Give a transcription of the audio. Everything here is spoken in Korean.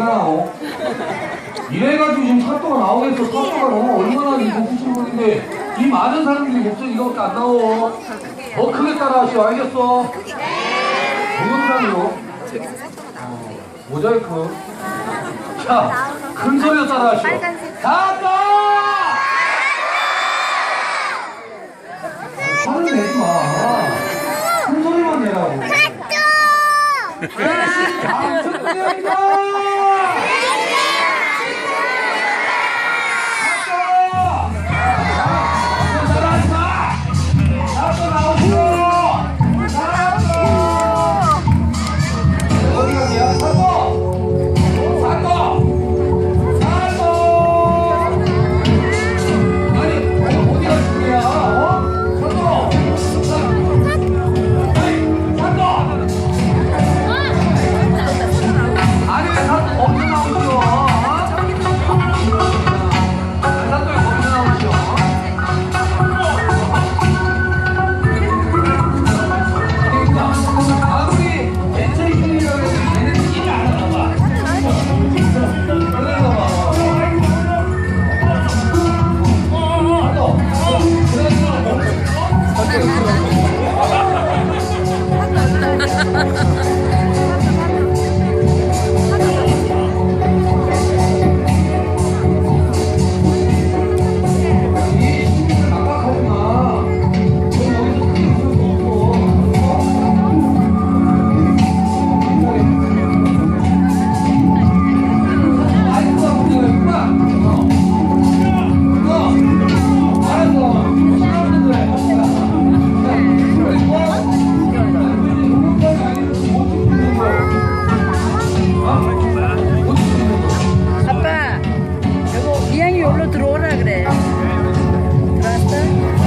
장난하고. 이래가지고 지금 사또가 나오겠어 사또가. 너무 얼마나 이거 후신 분인데. 이 많은 사람들이 목소리 이거밖에 안 나오 더 크게 따라하시오. 알겠어? 동영상으로 어, 모자이크. 자 큰 소리로 따라하시오. 사또 화를 내지 마 큰 소리만 내라고. 열심히 당첨되었다! progresso. Trata